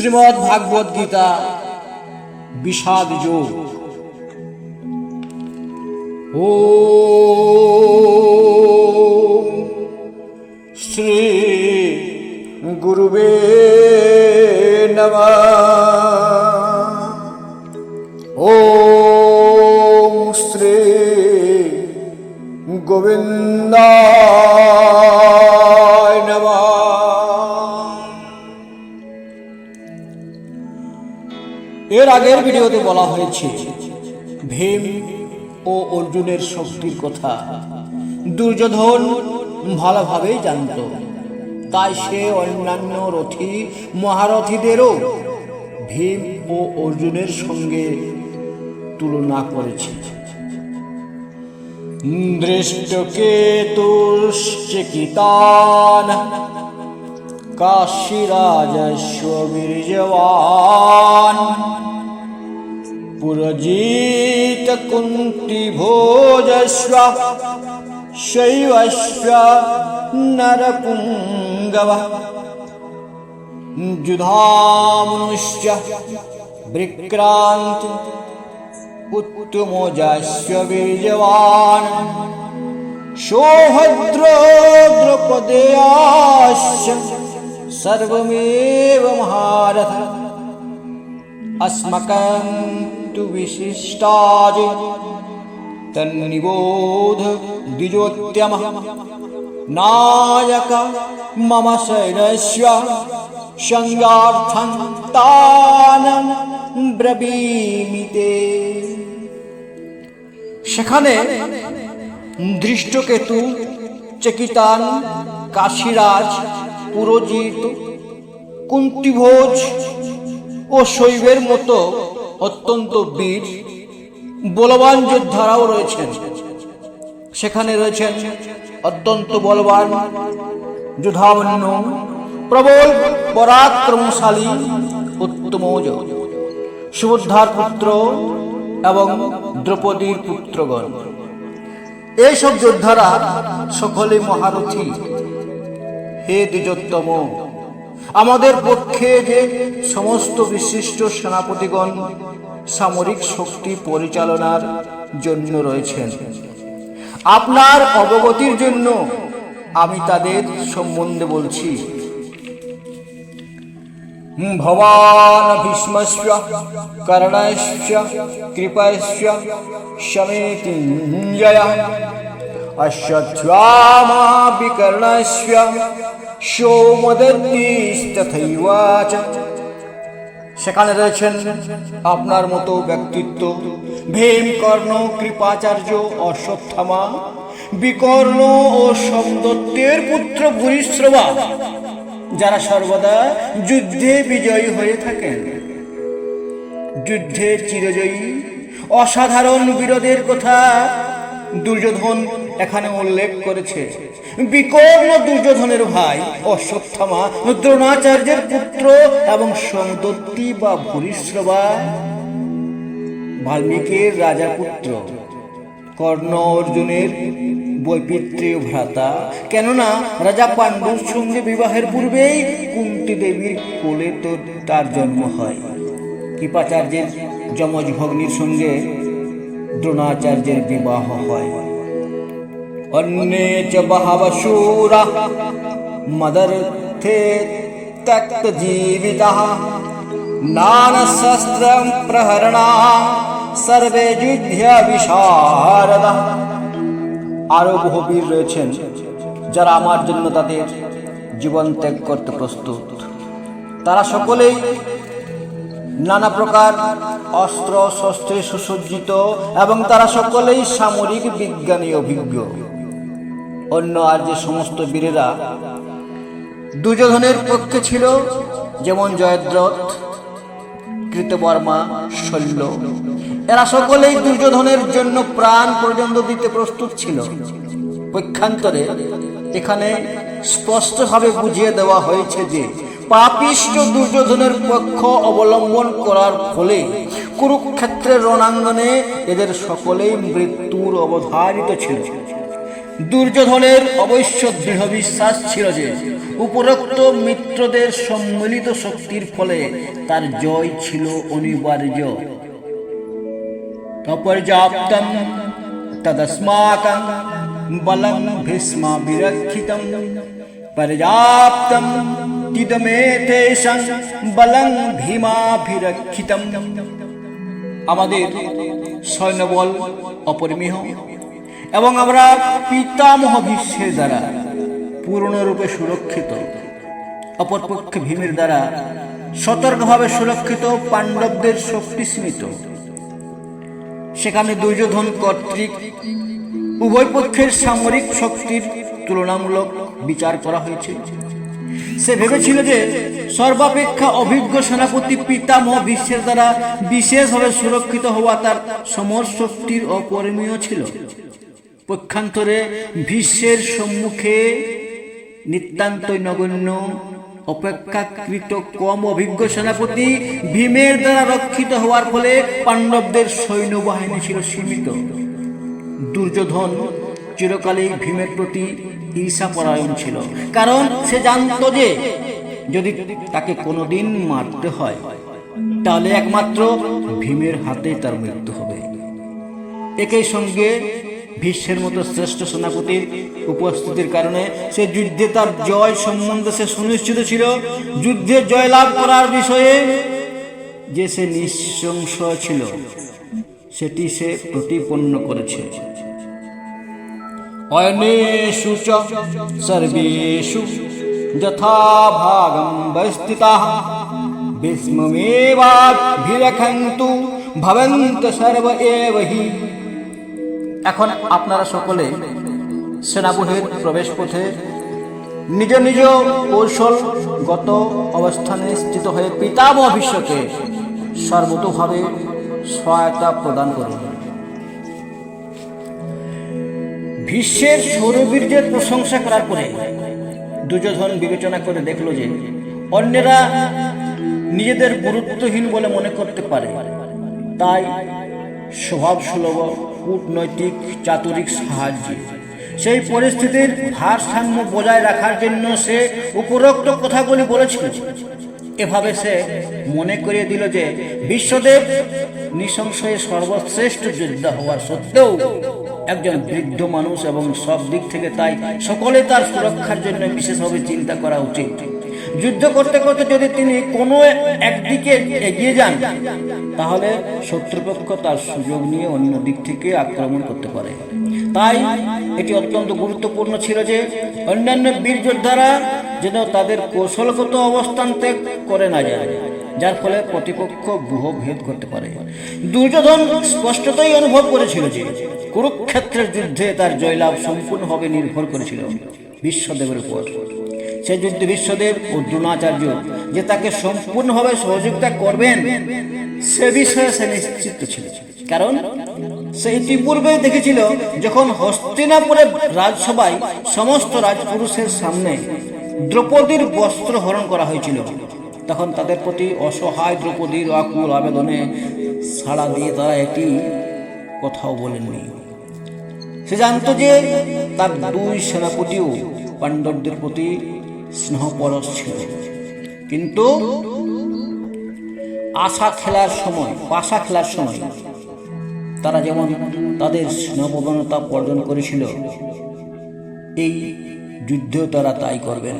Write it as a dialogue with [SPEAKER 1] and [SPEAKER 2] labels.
[SPEAKER 1] শ্রীমদ ভাগবত গীতা বিষাদ যোগ। ও শ্রী গুরুবে নম। ও শ্রী গোবিন্দা আগের ভিডিওতে বলা হয়েছে, ভীম ও অর্জুনের শক্তির কথা। দুর্যোধন ভালোভাবেই জানত। তাই সে অন্যান্য রথী, মহারথীদেরও ভীম ও অর্জুনের সঙ্গে তুলনা করেছে। দৃষ্টকেতুশ্চিকিতান কাশীরাজস্ব বীর্যবান पुरजीतकुन्तीभोजस्व शैवश्व नरपुङ्गवधांश्च विक्रान्ति शोभद्रो सोभद्रोद्रपदेयाश्च सर्वमेव महारथ। अस्माकम् तु विशिष्टाज तन्निबोध द्विजोत्तमः नायक मम शैलस्य संगार्थं तानं ব্রবীমি তে সেখানে দৃষ্টকেতু চেকিতান কাশীরাজ পুরোজিত কুন্তিভোজ ও শৈবের মতো অত্যন্ত বীর, বলবান যোদ্ধারাও রয়েছেন। সেখানে রয়েছেন অত্যন্ত বলবান, যুধামন্য, প্রবল, পরাক্রমশালী, উত্তমজ সুবোদ্ধার পুত্র এবং দ্রৌপদীর পুত্রগণ। এইসব যোদ্ধারা সকলে মহারথী। হে দ্বিজোত্তম আমাদের পক্ষে যে সমস্ত বিশিষ্ট সেনাপতিগণ সামরিক শক্তি পরিচালনার জন্য রয়েছেন, আপনার অবগতির জন্য আমি তাদের সম্বন্ধে বলছি। ভবান ভীষ্মস্য কর্ণস্য কৃপস্য শমেতিঞ্জয় অশ্বত্থামা বিকর্ণস্য সেখানে রয়েছেন আপনার মতো ব্যক্তিত্ব ভীম কর্ণ কৃপাচার্য অশ্বত্থামা, বিকর্ণ ও সমদত্তের পুত্র ভূরিশ্রবা, যারা সর্বদা যুদ্ধে বিজয়ী হয়ে থাকেন। যুদ্ধে চিরজয়ী, অসাধারণ বিরোধের কথা দুর্যোধন এখানে উল্লেখ করেছে, বিকর্ণ দুর্যোধনের ভাই অশ্বত্থামা, দ্রোণাচার্যের পুত্র এবং সমদত্তি বা ভূরিশ্রবা, বাল্মীকির রাজা পুত্র। কর্ণ অর্জুনের বৈপিত্রীয় ভ্রাতা। কেননা, রাজা পাণ্ডুর সঙ্গে বিবাহের পূর্বেই কুন্তি দেবীর কোলে তো তার জন্ম হয়। কৃপাচার্যের যমজ ভগ্নির সঙ্গে দ্রোণাচার্যের বিবাহ হয়। চ বহব শূরা মদর্থে ত্যক্ত জীবিতা নানশস্ত্রম প্রহরণা সর্বে যুদ্ধ বিশারদ আরও বহু বীর রয়েছেন, যারা আমার জন্য তাদের জীবন ত্যাগ করতে প্রস্তুত। তারা সকলেই নানা প্রকার অস্ত্র, শস্ত্রে সুসজ্জিত এবং তারা সকলেই সামরিক বিজ্ঞানী অভিজ্ঞ। অন্য আর যে সমস্ত বীরেরা দুর্যোধনের পক্ষে ছিল যেমন জয়দ্রথ, কৃতবর্মা শল্য এরা সকলেই দুর্যোধনের জন্য প্রাণ পর্যন্ত দিতে প্রস্তুত ছিল। পক্ষান্তরে এখানে স্পষ্টভাবে বুঝিয়ে দেওয়া হয়েছে যে, পাপিষ্ট দুর্যোধনের পক্ষ অবলম্বন করার ফলে কুরুক্ষেত্রের রণাঙ্গনে এদের সকলেই মৃত্যুর অবধারিত ছিল। দুর্যোধনের অবশ্য দৃঢ় বিশ্বাস ছিল যে উপরোক্ত মিত্রদের সম্মিলিত শক্তির ফলে তার জয় ছিল অনিবার্য। অপর্যাপ্তম তদস্মাকং বলং ভীষ্মা বিরক্ষিতম পর্যাপ্তম তিদমেতেশং বলং ভীমাভিরক্ষিতম। আমাদের সৈন্যবল অপরিমেহ। এবং আমরা পিতামহ বিশ্বের দ্বারা পূর্ণরূপে সুরক্ষিত, অপরপক্ষে ভীমের দ্বারা সতর্কভাবে সুরক্ষিত পাণ্ডবদের শক্তি সীমিত সেখানে দুর্যোধন কর্তৃক উভয় পক্ষের সামরিক শক্তির তুলনামূলক বিচার করা হয়েছে। সে ভেবেছিল যে সর্বাপেক্ষা অভিজ্ঞ সেনাপতি পিতামহ বিশ্বের দ্বারা বিশেষভাবে সুরক্ষিত হওয়া তার সমর শক্তির অপরিমীয় ছিল। পক্ষান্তরে ভীষ্মের সম্মুখে নিতান্তই নগণ্য, অপেক্ষাকৃত কম অভিজ্ঞ সেনাপতি ভীমের দ্বারা রক্ষিত হওয়ার ফলে পাণ্ডবদের সৈন্যবাহিনী ছিল সীমিত। দুর্যোধন চিরকালেই ভীমের প্রতি ঈর্ষাপরায়ণ ছিল, কারণ সে জানত যে যদি তাকে কোনোদিন মারতে হয়, তাহলে একমাত্র ভীমের হাতে তার মৃত্যু হবে। একই সঙ্গে ভীষ্মের মতো শ্রেষ্ঠ সেনাপতির উপস্থিতির কারণে সে যুদ্ধে তার জয় সম্বন্ধে সে সুনিশ্চিত ছিল। যুদ্ধে জয়লাভ করার বিষয়ে যে সে নিঃশংস ছিল, সেটি সে প্রতিপন্ন করেছে। অয়নেষু চ সর্বেষু ভবন্ত সর্ব এব হি। এখন আপনারা সকলে সেনাবহের প্রবেশ পথে নিজ নিজ কৌশলগত অবস্থানে স্থিত হয়ে পিতামহ বিশ্বকে সর্বতোভাবে সহায়তা প্রদান করুন। ভীষ্মের সৌরবীর্যের প্রশংসা করার পরে দুর্যোধন বিবেচনা করে দেখল যে অন্যেরা নিজেদের গুরুত্বহীন বলে মনে করতে পারে। তাই স্বভাব সুলভ কূটনৈতিক চাতুরিক সাহায্যে। সেই পরিস্থিতির ভারসাম্য বজায় রাখার জন্য সে উপরোক্ত কথাগুলি বলেছিল। এভাবে সে মনে করিয়ে দিল যে বিশ্বদেব নিঃসংশয়ে সর্বশ্রেষ্ঠ যোদ্ধা হওয়ার সত্ত্বেও একজন বৃদ্ধ মানুষ এবং সব দিক থেকে তাই সকলে তার সুরক্ষার জন্য বিশেষভাবে চিন্তা করা উচিত। যুদ্ধ করতে করতে যদি তিনি কোনো একদিকে এগিয়ে যান তাহলে শত্রুপক্ষ তার সুযোগ নিয়ে অন্য দিক থেকে আক্রমণ করতে পারে। তাই এটি অত্যন্ত গুরুত্বপূর্ণ ছিল যে অন্যান্য বীর যোদ্ধারা যেন তাদের কৌশলগত অবস্থান ত্যাগ করে না যায় যার ফলে প্রতিপক্ষ গুহ ভেদ করতে পারে। দুর্যোধন স্পষ্টতই অনুভব করেছিল যে কুরুক্ষেত্রের যুদ্ধে তার জয়লাভ সম্পূর্ণভাবে নির্ভর করেছিল বিশ্বদেবের উপর। সে যুদ্ধে বিশ্বদেব ও দ্রোণাচার্য যে তাকে সম্পূর্ণভাবে সহযোগিতা করবেন, সে বিষয়ে সে নিশ্চিত ছিল। কারণ সে ইতিপূর্বে দেখেছিল, যখন হস্তিনাপুরে রাজসভায় সমস্ত রাজপুরুষের সামনে দ্রৌপদীর বস্ত্র হরণ করা হয়েছিল, তখন তাদের প্রতি অসহায় দ্রৌপদীর আকুল আবেদনে সাড়া দিয়ে তারা একটি কথাও বলেননি। সে জানত যে তার দুই সেনাপতিও পাণ্ডবদের প্রতি স্নেহপরশ ছিল। কিন্তু আশা খেলার সময় পাশা খেলার সময় তারা যেমন তাদের স্নেহপ্রবণতা অর্জন করেছিল, এই যুদ্ধেও তারা তাই করবেন।